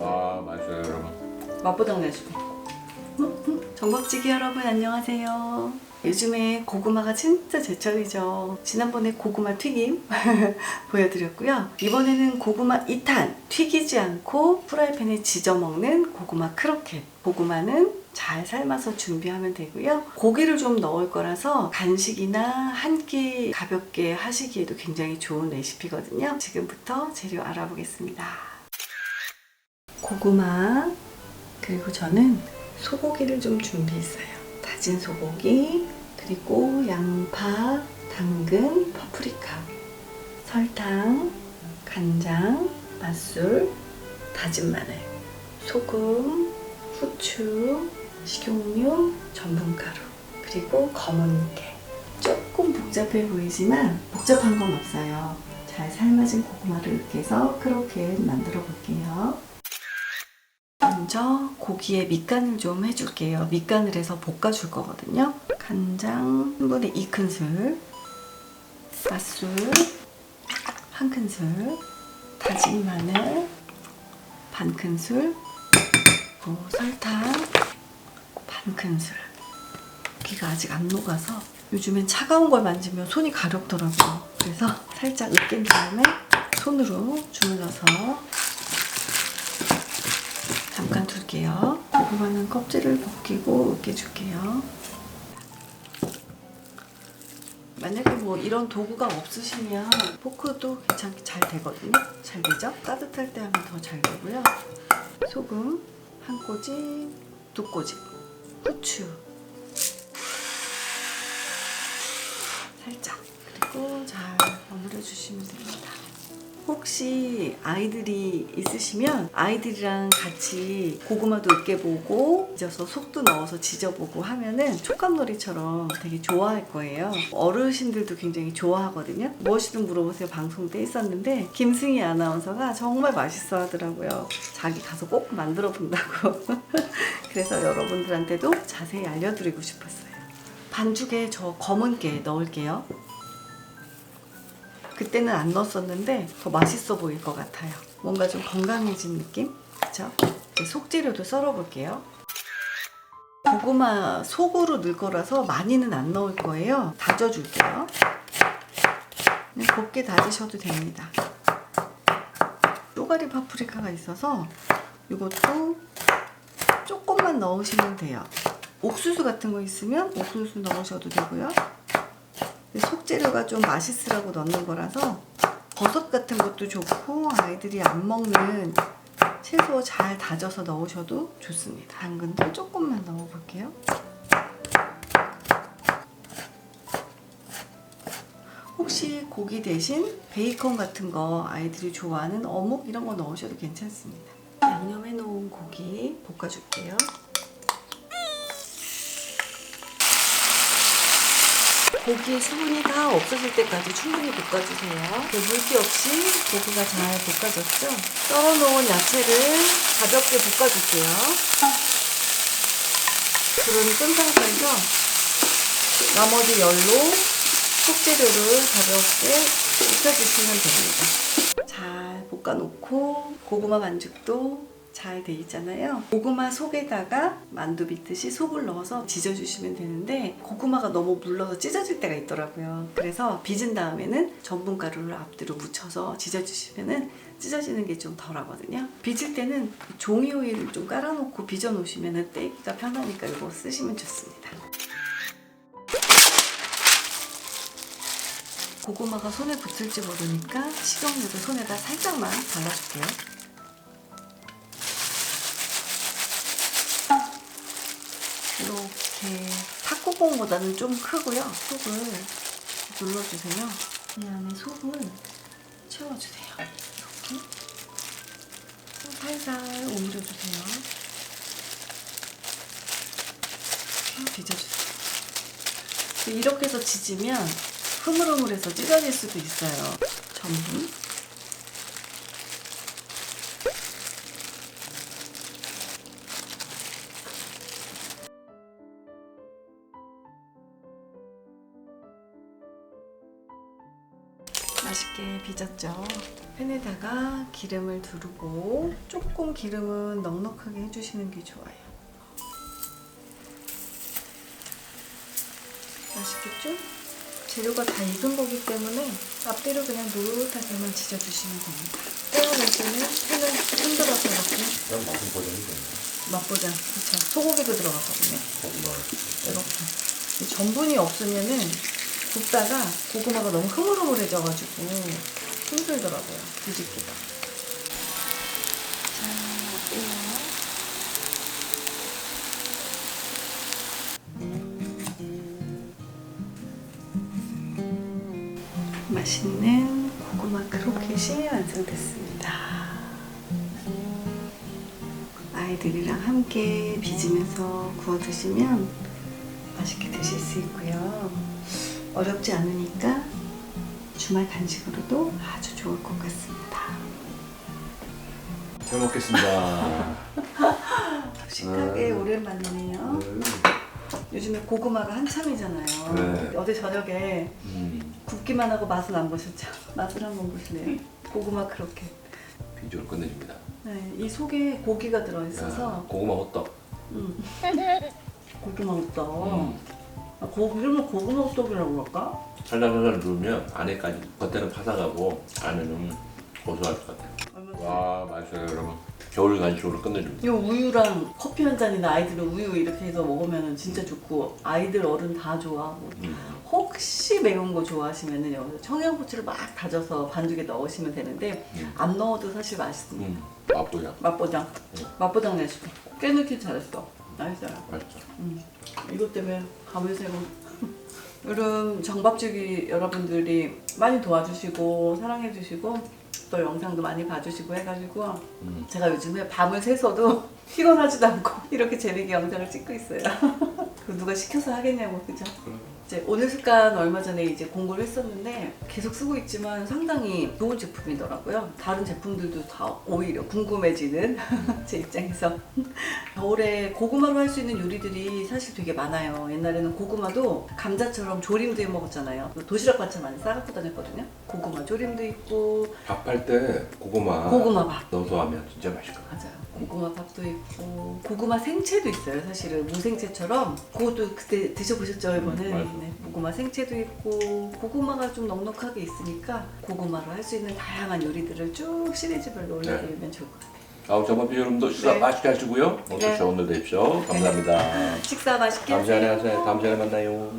아 맛있어요 여러분 맛보장 내주게. 전복찌개 여러분 안녕하세요. 요즘에 고구마가 진짜 제철이죠. 지난번에 고구마 튀김 보여드렸고요. 이번에는 고구마 2탄 튀기지 않고 프라이팬에 지져 먹는 고구마 크로켓. 고구마는 잘 삶아서 준비하면 되고요. 고기를 좀 넣을 거라서 간식이나 한 끼 가볍게 하시기에도 굉장히 좋은 레시피거든요. 지금부터 재료 알아보겠습니다. 고구마 그리고 저는 소고기를 좀 준비했어요. 다진 소고기 그리고 양파, 당근, 파프리카, 설탕, 간장, 맛술, 다진 마늘, 소금, 후추, 식용유, 전분가루 그리고 검은 깨. 조금 복잡해 보이지만 복잡한 건 없어요. 잘 삶아진 고구마를 해서 크로켓 만들어 볼게요. 먼저 고기에 밑간을 좀 해줄게요. 밑간을 해서 볶아줄 거거든요. 간장 1분의 2큰술, 맛술 한 큰술, 다진 마늘 반 큰술, 그리고 설탕 반 큰술. 고기가 아직 안 녹아서 요즘엔 차가운 걸 만지면 손이 가렵더라고요. 그래서 살짝 으깬 다음에 손으로 주물러서 잠깐 둘게요. 고구마는 껍질을 벗기고 으깨줄게요. 만약에 뭐 이런 도구가 없으시면 포크도 괜찮게 잘 되거든요. 잘 되죠? 따뜻할 때 하면 더 잘 되고요. 소금 한 꼬집, 두 꼬집, 후추 살짝 그리고 잘 버무려 주시면 됩니다. 혹시 아이들이 있으시면 아이들이랑 같이 고구마도 으깨보고 찢어서 속도 넣어서 지져보고 하면은 촉감놀이처럼 되게 좋아할 거예요. 어르신들도 굉장히 좋아하거든요. 무엇이든 물어보세요 방송 때 있었는데 김승희 아나운서가 정말 맛있어 하더라고요. 자기 가서 꼭 만들어 본다고. 그래서 여러분들한테도 자세히 알려드리고 싶었어요. 반죽에 저 검은 깨 넣을게요. 그때는 안 넣었었는데 더 맛있어 보일 것 같아요. 뭔가 좀 건강해진 느낌? 그쵸? 속재료도 썰어볼게요. 고구마 속으로 넣을 거라서 많이는 안 넣을 거예요. 다져줄게요. 곱게 다지셔도 됩니다. 쪼가리 파프리카가 있어서 이것도 조금만 넣으시면 돼요. 옥수수 같은 거 있으면 옥수수 넣으셔도 되고요. 속재료가 좀 맛있으라고 넣는 거라서 버섯 같은 것도 좋고 아이들이 안 먹는 채소 잘 다져서 넣으셔도 좋습니다. 당근도 조금만 넣어볼게요. 혹시 고기 대신 베이컨 같은 거 아이들이 좋아하는 어묵 이런 거 넣으셔도 괜찮습니다. 양념해 놓은 고기 볶아줄게요. 고기 수분이 다 없어질 때까지 충분히 볶아주세요. 그 물기 없이 고기가 잘 볶아졌죠? 썰어놓은 야채를 가볍게 볶아줄게요. 불은 끈 상태에서 나머지 열로 속재료를 가볍게 익혀주시면 됩니다. 잘 볶아놓고 고구마 반죽도 잘 돼 있잖아요. 고구마 속에다가 만두 빚듯이 속을 넣어서 지져주시면 되는데 고구마가 너무 물러서 찢어질 때가 있더라고요. 그래서 빚은 다음에는 전분 가루를 앞뒤로 묻혀서 지져주시면은 찢어지는 게 좀 덜하거든요. 빚을 때는 종이 오일을 좀 깔아놓고 빚어 놓으시면은 떼기가 편하니까 이거 쓰시면 좋습니다. 고구마가 손에 붙을지 모르니까 식용유를 손에다 살짝만 발라줄게요. 이렇게 탁구공보다는 좀 크고요. 속을 눌러주세요. 이 안에 속을 채워주세요. 이렇게 살살 오므려주세요. 빚어주세요. 이렇게 해서 지지면 흐물흐물해서 찢어질 수도 있어요. 전분. 맛있게 빚었죠. 팬에다가 기름을 두르고 조금 기름은 넉넉하게 해주시는 게 좋아요. 맛있겠죠? 재료가 다 익은 거기 때문에 앞뒤로 그냥 노릇하게만 지져주시면 됩니다. 떼어낼 때는 팬을 흔들어서 이렇게 맛은. 맛보자. 그렇죠. 소고기도 들어가거든요. 정말. 이렇게 이 전분이 없으면은 굽다가 고구마가 너무 흐물흐물해져가지고 힘들더라고요 뒤집기가 자 어때요? 맛있는 고구마 크로켓이 완성됐습니다. 아이들이랑 함께 빚으면서 구워 드시면 맛있게 드실 수 있고요. 어렵지 않으니까 주말 간식으로도 아주 좋을 것 같습니다. 잘 먹겠습니다. 식탁에 음. 오랜만이네요. 음. 요즘에 고구마가 한참이잖아요. 네. 어제 저녁에 음. 굽기만 하고 맛은 안 보셨죠? 맛을 한번 보실래요? 고구마 크로켓. 비주얼 끝내줍니다. 네, 이 속에 고기가 들어있어서 야, 고구마 호떡. 음. 고구마 호떡. 음. 아, 고, 이러면 고구마 호떡이라고 그럴까? 살살살살 누르면 안에까지 겉에는 바삭하고 안에는 고소할 것 같아요. 와 맛있어요 여러분. 겨울 간식으로 끝내줍니다. 이거 우유랑 커피 한 잔이나 아이들은 우유 이렇게 해서 먹으면 진짜 좋고 아이들 어른 다 좋아하고 음. 혹시 매운 거 좋아하시면은 여기서 청양고추를 막 다져서 반죽에 넣으시면 되는데 음. 안 넣어도 사실 맛있습니다. 음. 맛보자. 맛보장 음. 맛보장 레시피 깨넣기 잘했어. 맛있어요. 맛있어. 음. 이것 때문에 밤을 새고 요즘 정밥주기 여러분들이 많이 도와주시고 사랑해주시고 또 영상도 많이 봐주시고 해가지고 음. 제가 요즘에 밤을 새서도 피곤하지도 않고 이렇게 재미있게 영상을 찍고 있어요. 그 누가 시켜서 하겠냐고 그죠? 그럼. 이제 오늘 습관 얼마 전에 이제 공부를 했었는데 계속 쓰고 있지만 상당히 좋은 제품이더라고요. 다른 제품들도 다 오히려 궁금해지는 제 입장에서 겨울에 고구마로 할 수 있는 요리들이 사실 되게 많아요. 옛날에는 고구마도 감자처럼 조림도 해 먹었잖아요. 도시락 반찬 많이 싸갖고 다녔거든요. 고구마 조림도 있고 밥할 때 고구마, 고구마 밥 넣어서 하면 진짜 같아요. 맞아요. 고구마 밥도 있고 고구마 생채도 있어요. 사실은 무생채처럼 그것도 그때 드셔보셨죠 이번에 음, 맞아요. 네, 고구마 생채도 있고 고구마가 좀 넉넉하게 있으니까 고구마로 할 수 있는 다양한 요리들을 쭉 시리즈별로 올려드리면 좋을 것 같아요. 아우 저번 여러분도 식사 네. 맛있게 하시고요. 오늘 네. 좋은 날 되십시오. 감사합니다. 식사 맛있게 다음 시간에. 하세요. 다음 시간에 만나요.